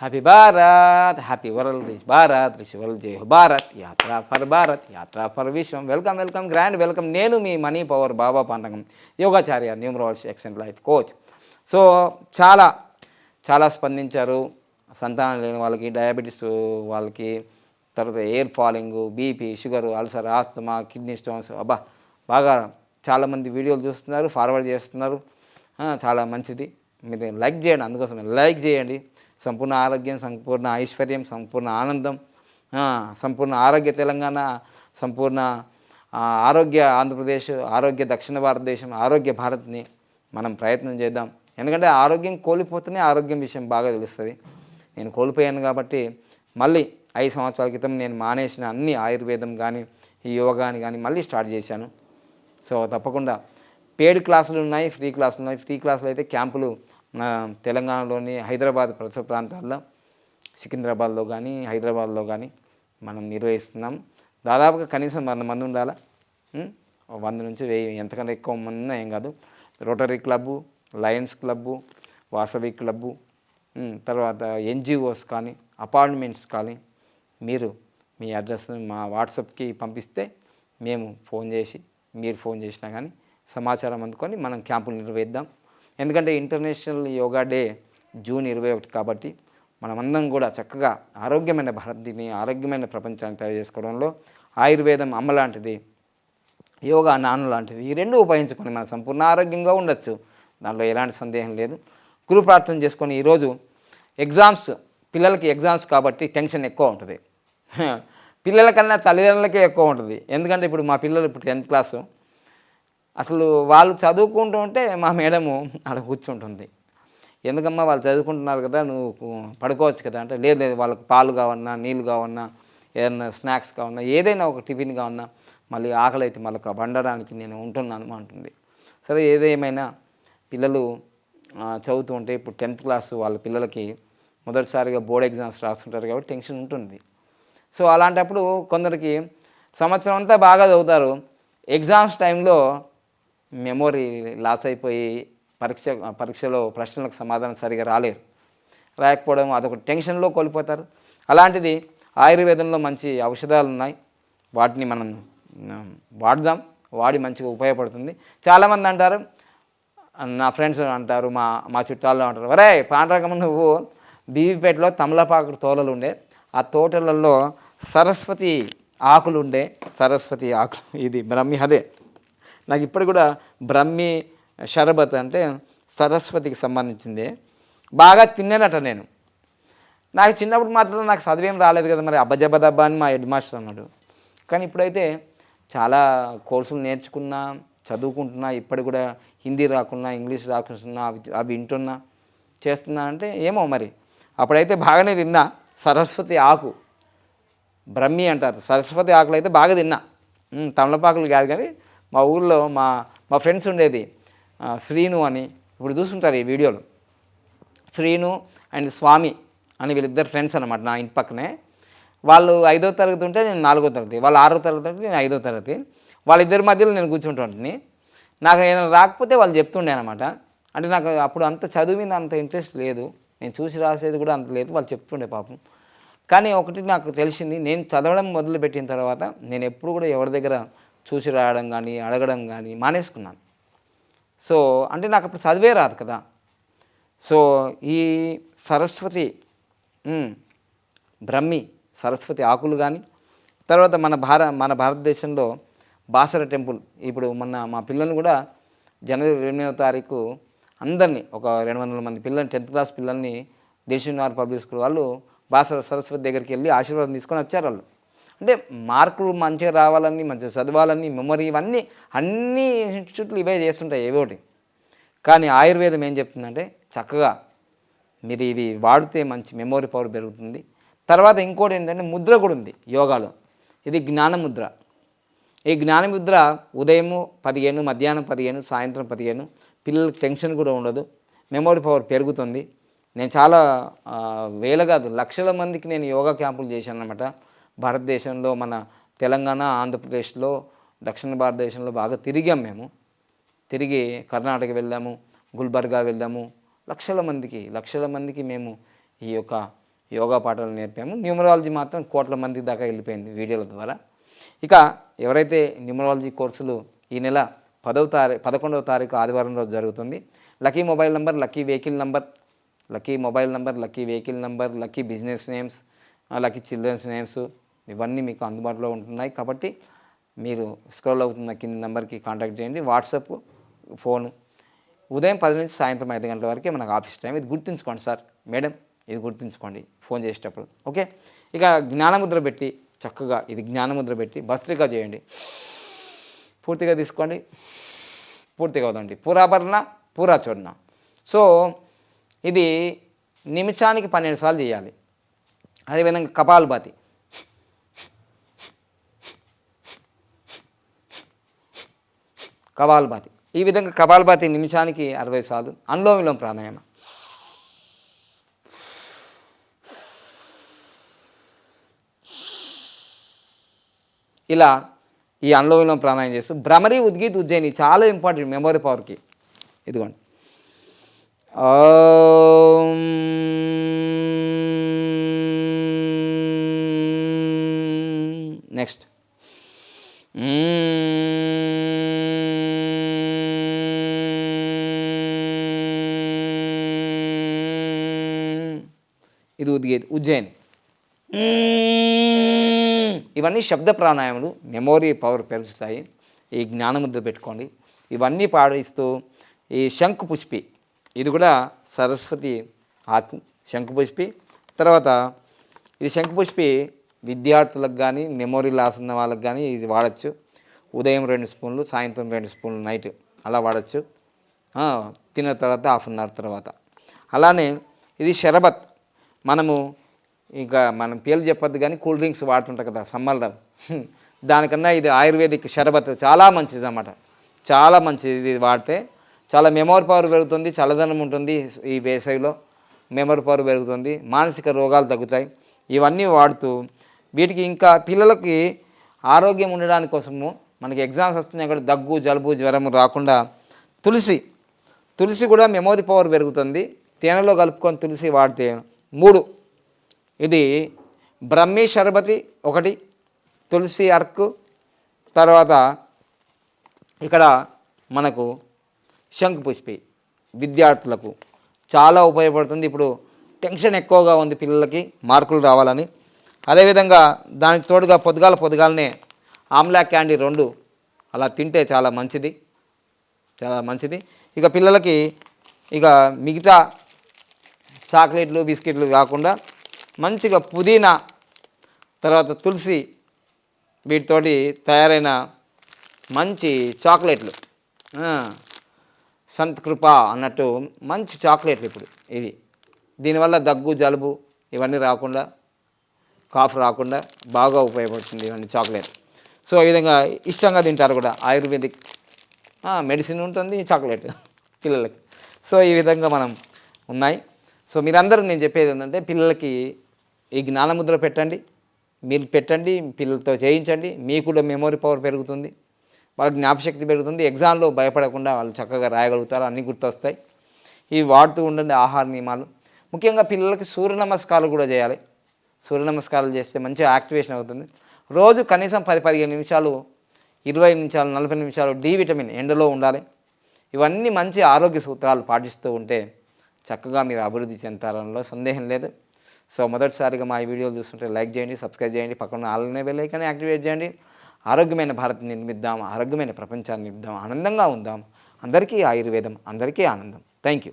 Happy Bharat happy world rich Bharat rich world జై భారత్ యాత్ర for Bharat యాత్ర ఫర్ విశ్వం వెల్కమ్ వెల్కమ్ గ్రాండ్ వెల్కమ్ నేను మీ మనీ పవర్ బాబా పండగం యోగాచార్య న్యూమరాలజీ ఎక్సెంట్ లైఫ్ కోచ్ సో చాలా చాలా స్పందించారు సంతానం లేని వాళ్ళకి డయాబెటీస్ వాళ్ళకి తర్వాత hair falling BP sugar ulcer asthma kidney stones అబ్బా బాగా చాలామంది వీడియోలు చూస్తున్నారు ఫార్వర్డ్ చేస్తున్నారు చాలా మంచిది మీరు లైక్ చేయండి. అందుకోసం లైక్ చేయండి. సంపూర్ణ ఆరోగ్యం సంపూర్ణ ఐశ్వర్యం సంపూర్ణ ఆనందం సంపూర్ణ ఆరోగ్య తెలంగాణ సంపూర్ణ ఆరోగ్య ఆంధ్రప్రదేశ్ ఆరోగ్య దక్షిణ భారతదేశం ఆరోగ్య భారత్ని మనం ప్రయత్నం చేద్దాం. ఎందుకంటే ఆరోగ్యం కోల్పోతేనే ఆరోగ్యం విషయం బాగా తెలుస్తుంది. నేను కోల్పోయాను కాబట్టి మళ్ళీ ఐదు సంవత్సరాల క్రితం నేను మానేసిన అన్ని ఆయుర్వేదం కానీ ఈ యోగాని కానీ మళ్ళీ స్టార్ట్ చేశాను. సో తప్పకుండా. పేడ్ క్లాసులు ఉన్నాయి ఫ్రీ క్లాసులు ఉన్నాయి. ఫ్రీ క్లాసులు అయితే క్యాంపులు తెలంగాణలోని హైదరాబాద్ ప్రభుత్వ ప్రాంతాల్లో సికింద్రాబాద్లో కానీ హైదరాబాద్లో కానీ మనం నిర్వహిస్తున్నాం. దాదాపుగా కనీసం వంద మంది ఉండాలా? వంద నుంచి వెయ్యి. ఎంతకన్నా ఎక్కువ మంది ఏం కాదు. Rotary club Lions club Vasavi club తర్వాత ఎన్జిఓస్ కానీ అపార్ట్మెంట్స్ కానీ మీరు మీ అడ్రస్ని మా వాట్సాప్కి పంపిస్తే మేము ఫోన్ చేసి మీరు ఫోన్ చేసినా కానీ సమాచారం అందుకొని మనం క్యాంపులు నిర్వహిద్దాం. ఎందుకంటే ఇంటర్నేషనల్ యోగా డే జూన్ ఇరవై ఒకటి కాబట్టి మనమందరం కూడా చక్కగా ఆరోగ్యమైన భారత్ని ఆరోగ్యమైన ప్రపంచాన్ని తయారు చేసుకోవడంలో ఆయుర్వేదం అమ్మ లాంటిది యోగా నాన్న లాంటిది ఈ రెండు ఉపయోగించుకొని మనం సంపూర్ణ ఆరోగ్యంగా ఉండొచ్చు. దాంట్లో ఎలాంటి సందేహం లేదు. గురు ప్రార్థన చేసుకొని ఈరోజు ఎగ్జామ్స్ పిల్లలకి ఎగ్జామ్స్ కాబట్టి టెన్షన్ ఎక్కువ ఉంటుంది. పిల్లల కన్నా తల్లిదండ్రులకే ఎక్కువ ఉంటుంది. ఎందుకంటే ఇప్పుడు మా పిల్లలు ఇప్పుడు టెన్త్ క్లాసు అసలు వాళ్ళు చదువుకుంటూ ఉంటే మా మేడము అక్కడ కూర్చుంటుంది. ఎందుకమ్మా వాళ్ళు చదువుకుంటున్నారు కదా నువ్వు పడుకోవచ్చు కదా అంటే లేదు లేదు వాళ్ళకి పాలు కావన్నా నీళ్ళు కావన్నా ఏదన్నా స్నాక్స్ కావన్నా ఏదైనా ఒక టిఫిన్ కావన్నా మళ్ళీ ఆకలి అయితే మళ్ళీ వండడానికి నేను ఉంటున్నాను అంటుంది. సరే ఏదేమైనా పిల్లలు చదువుతూ ఉంటే ఇప్పుడు టెన్త్ క్లాస్ వాళ్ళ పిల్లలకి మొదటిసారిగా బోర్డ్ ఎగ్జామ్స్ రాస్తుంటారు కాబట్టి టెన్షన్ ఉంటుంది. సో అలాంటప్పుడు కొందరికి సంవత్సరం అంతా బాగా చదువుతారు. ఎగ్జామ్స్ టైంలో మెమొరీ లాస్ అయిపోయి పరీక్ష పరీక్షలో ప్రశ్నలకు సమాధానం సరిగా రాలేరు. రాయకపోవడం అదొక టెన్షన్లో కోల్పోతారు. అలాంటిది ఆయుర్వేదంలో మంచి ఔషధాలు ఉన్నాయి వాటిని మనం వాడదాం. వాడి మంచిగా ఉపయోగపడుతుంది. చాలామంది అంటారు నా ఫ్రెండ్స్ అంటారు మా మా చుట్టాల్లో అంటారు ఒరే పాండ్రకం నువ్వు బీవీపేటలో తమలపాకు తోటలు ఉండే. ఆ తోటలలో సరస్వతి ఆకులు ఉండే. సరస్వతి ఆకులు ఇది బ్రహ్మి అదే. నాకు ఇప్పుడు కూడా బ్రహ్మి షరబత్ అంటే సరస్వతికి సంబంధించింది. బాగా తిన్నానట నేను. నాకు చిన్నప్పుడు మాత్రం నాకు చదివేం రాలేదు కదా మరి అబ్బజబ్బదబ్బా అని మా హెడ్ మాస్టర్ అన్నాడు. కానీ ఇప్పుడైతే చాలా కోర్సులు నేర్చుకున్నా చదువుకుంటున్నా ఇప్పటి కూడా హిందీ రాకున్నా ఇంగ్లీష్ రాకున్నా అవి అవి వింటున్నా చేస్తున్నా అంటే ఏమో మరి. అప్పుడైతే బాగానే తిన్నా. సరస్వతి ఆకు. బ్రహ్మి అంటారు. సరస్వతి ఆకులు అయితే బాగా తిన్నా. తమలపాకులు కాదు కానీ మా ఊళ్ళో మా మా ఫ్రెండ్స్ ఉండేది శ్రీను అని. ఇప్పుడు చూస్తుంటారు ఈ వీడియోలు. శ్రీను అండ్ స్వామి అని వీళ్ళిద్దరు ఫ్రెండ్స్ అనమాట నా ఇంటి పక్కనే. వాళ్ళు ఐదో తరగతి ఉంటే నేను నాలుగో తరగతి వాళ్ళు ఆరో తరగతి ఉంటే నేను ఐదో తరగతి. వాళ్ళిద్దరి మధ్యలో నేను కూర్చుంటుంటుంది నాకు ఏదైనా రాకపోతే వాళ్ళు చెప్తుండే అనమాట అంటే నాకు అప్పుడు అంత చదువు మీద అంత ఇంట్రెస్ట్ లేదు. నేను చూసి రాసేది కూడా అంత లేదు వాళ్ళు చెప్తుండే పాపం. కానీ ఒకటి నాకు తెలిసింది నేను చదవడం మొదలుపెట్టిన తర్వాత నేను ఎప్పుడు కూడా ఎవరి దగ్గర చూసి రాయడం కానీ అడగడం కానీ మానేసుకున్నాను. సో అంటే నాకు అప్పుడు చదివే రాదు కదా. సో ఈ సరస్వతి బ్రహ్మి సరస్వతి ఆకులు కానీ తర్వాత మన భార మన భారతదేశంలో బాసర టెంపుల్ ఇప్పుడు మొన్న మా పిల్లల్ని కూడా జనవరి ఎనిమిదవ తారీఖు అందరినీ ఒక రెండు వందల మంది పిల్లల్ని టెన్త్ క్లాస్ పిల్లల్ని దేశీయవారి పబ్లిక్ స్కూల్ వాళ్ళు బాసర సరస్వతి దగ్గరికి వెళ్ళి ఆశీర్వాదం తీసుకొని వచ్చారు వాళ్ళు. అంటే మార్కులు మంచిగా రావాలని మంచిగా చదవాలని మెమరీ ఇవన్నీ అన్ని ఇన్స్టిట్యూట్లు ఇవే చేస్తుంటాయి ఏవో ఒకటి. కానీ ఆయుర్వేదం ఏం చెప్తుందంటే చక్కగా మీరు ఇవి వాడితే మంచి మెమొరీ పవర్ పెరుగుతుంది. తర్వాత ఇంకోటి ఏంటంటే ముద్ర కూడా ఉంది యోగాలో. ఇది జ్ఞానముద్ర ఈ జ్ఞానముద్ర ఉదయము పదిహేను మధ్యాహ్నం పదిహేను సాయంత్రం పదిహేను పిల్లలకి టెన్షన్ కూడా ఉండదు మెమొరీ పవర్ పెరుగుతుంది. నేను చాలా వేల కాదు లక్షల మందికి నేను యోగా క్యాంపులు చేశాను అనమాట భారతదేశంలో మన తెలంగాణ ఆంధ్రప్రదేశ్లో దక్షిణ భారతదేశంలో బాగా తిరిగాం మేము. తిరిగి కర్ణాటక వెళ్ళాము గుల్బర్గా వెళ్ళాము. లక్షల మందికి లక్షల మందికి మేము ఈ యొక్క యోగా పాఠాలు నేర్పాము. న్యూమరాలజీ మాత్రం కోట్ల మంది దాకా వెళ్ళిపోయింది వీడియోల ద్వారా. ఇక ఎవరైతే న్యూమరాలజీ కోర్సులు ఈ నెల పదవ తారీఖు పదకొండవ తారీఖు ఆదివారం రోజు జరుగుతుంది lucky mobile number lucky vehicle number lucky mobile number lucky vehicle number lucky business names lucky children's names ఇవన్నీ మీకు అందుబాటులో ఉంటున్నాయి. కాబట్టి మీరు స్క్రోల్ అవుతున్న కింది నెంబర్కి కాంటాక్ట్ చేయండి. WhatsApp phone. ఉదయం పది నుంచి సాయంత్రం ఐదు గంటల వరకే మనకు ఆఫీస్ టైం. ఇది గుర్తుంచుకోండి సార్. మేడం ఇది గుర్తుంచుకోండి. ఫోన్ చేసేటప్పుడు. ఓకే? ఇక జ్ఞానముద్ర పెట్టి చక్కగా ఇది జ్ఞానముద్ర పెట్టి భస్త్రిక చేయండి. పూర్తిగా తీసుకోండి. పూర్తిగా వదండి పూరాభరణ పూరా సో ఇది నిమిషానికి పన్నెండు సార్లు చేయాలి. అదేవిధంగా కపాల్భాతి. కపాల్భాతి ఈ విధంగా కపాల్భాతి నిమిషానికి అరవై సార్లు అనులోమ విలోమ ప్రాణాయామం. ఇలా ఈ అనులోమ విలోమ చేస్తూ భ్రమరి ఉద్గీత్ ఉజ్జయిని చాలా ఇంపార్టెంట్ మెమొరీ పవర్కి. ఇదిగోండి. ఓం నెక్స్ట్. ఇది ఉద్గీత్ ఉజ్జయిని. ఇవన్నీ శబ్ద ప్రాణాయాములు మెమొరీ పవర్ పెంచుతాయి ఈ జ్ఞానముద్ర పెట్టుకోండి. ఇవన్నీ పాడిస్తూ ఈ శంకు పుష్పి ఇది కూడా సరస్వతి ఆకు శంకు పుష్పి. తర్వాత ఇది శంకు పుష్పి విద్యార్థులకు కానీ మెమొరీ లాస్ ఉన్న వాళ్ళకి కానీ ఇది వాడచ్చు. ఉదయం రెండు స్పూన్లు సాయంత్రం రెండు స్పూన్లు నైట్ అలా వాడచ్చు. తిన్న తర్వాత హాఫ్ అన్ అవర్ తర్వాత. అలానే ఇది షరబత్. మనము ఇంకా మనం పేర్లు చెప్పొద్దు కానీ కూల్ డ్రింక్స్ వాడుతుంటాం కదా సమ్మర్లో. దానికన్నా ఇది ఆయుర్వేదిక్ షరబత్ చాలా మంచిది అన్నమాట. చాలా మంచిది ఇది వాడితే. చాలా మెమోరీ పవర్ పెరుగుతుంది చల్లదనం ఉంటుంది ఈ వేసవిలో. మెమరీ పవర్ పెరుగుతుంది మానసిక రోగాలు తగ్గుతాయి. ఇవన్నీ వాడుతూ వీటికి ఇంకా పిల్లలకి ఆరోగ్యం ఉండడానికి కోసము మనకి ఎగ్జామ్స్ వస్తున్నాయి కూడా దగ్గు జలుబు జ్వరం రాకుండా తులసి తులసి కూడా మెమోరీ పవర్ పెరుగుతుంది. తేనెలో కలుపుకొని తులసి వాడితే మూడు. ఇది బ్రహ్మీ షర్బతి ఒకటి తులసి అర్క్. తర్వాత ఇక్కడ మనకు శంఖపుష్పి విద్యార్థులకు చాలా ఉపయోగపడుతుంది. ఇప్పుడు టెన్షన్ ఎక్కువగా ఉంది పిల్లలకి మార్కులు రావాలని. అదేవిధంగా దానికి తోడుగా పొద్దుగాల పొద్దుగాలనే ఆమ్లా క్యాండీ రెండు అలా తింటే చాలా మంచిది. చాలా మంచిది. ఇక పిల్లలకి ఇక మిగతా చాక్లెట్లు బిస్కెట్లు కాకుండా మంచిగా పుదీనా తర్వాత తులసి వీటితోటి తయారైన మంచి చాక్లెట్లు. సంత్ కృప అన్నట్టు మంచి చాక్లెట్లు ఇప్పుడు ఇవి. దీనివల్ల దగ్గు జలుబు ఇవన్నీ రాకుండా కాఫ్ రాకుండా బాగా ఉపయోగపడుతుంది ఇవన్నీ చాక్లెట్. సో ఈ విధంగా ఇష్టంగా తింటారు కూడా ఆయుర్వేదిక్ మెడిసిన్ ఉంటుంది చాక్లెట్ పిల్లలకి. సో ఈ విధంగా మనం ఉన్నాయి. సో మీరందరూ నేను చెప్పేది ఏంటంటే పిల్లలకి ఈ జ్ఞానముద్ర పెట్టండి మీరు పెట్టండి పిల్లలతో చేయించండి మీకు కూడా మెమొరీ పవర్ పెరుగుతుంది వాళ్ళకి జ్ఞాపశక్తి పెరుగుతుంది ఎగ్జామ్లో భయపడకుండా వాళ్ళు చక్కగా రాయగలుగుతారు అన్నీ గుర్తొస్తాయి. ఇవి వాడుతూ ఉండండి ఆహార నియమాలు. ముఖ్యంగా పిల్లలకి సూర్య నమస్కారాలు కూడా చేయాలి. సూర్య నమస్కారాలు చేస్తే మంచిగా యాక్టివేషన్ అవుతుంది. రోజు కనీసం పది పదిహేను నిమిషాలు ఇరవై నిమిషాలు నలభై నిమిషాలు డి విటమిన్ ఎండలో ఉండాలి. ఇవన్నీ మంచి ఆరోగ్య సూత్రాలు పాటిస్తూ ఉంటే చక్కగా మీరు అభివృద్ధి చెందాలనలో సందేహం లేదు. సో మొదటిసారిగా మా ఈ వీడియోలు చూస్తుంటే లైక్ చేయండి సబ్స్క్రైబ్ చేయండి పక్కన ఆలనే వెళ్ళైకనే యాక్టివేట్ చేయండి. ఆరోగ్యమైన భారత్ నిర్మిద్దాం ఆరోగ్యమైన ప్రపంచాన్ని నిర్మిద్దాం ఆనందంగా ఉందాం. అందరికీ ఆయుర్వేదం అందరికీ ఆనందం. Thank you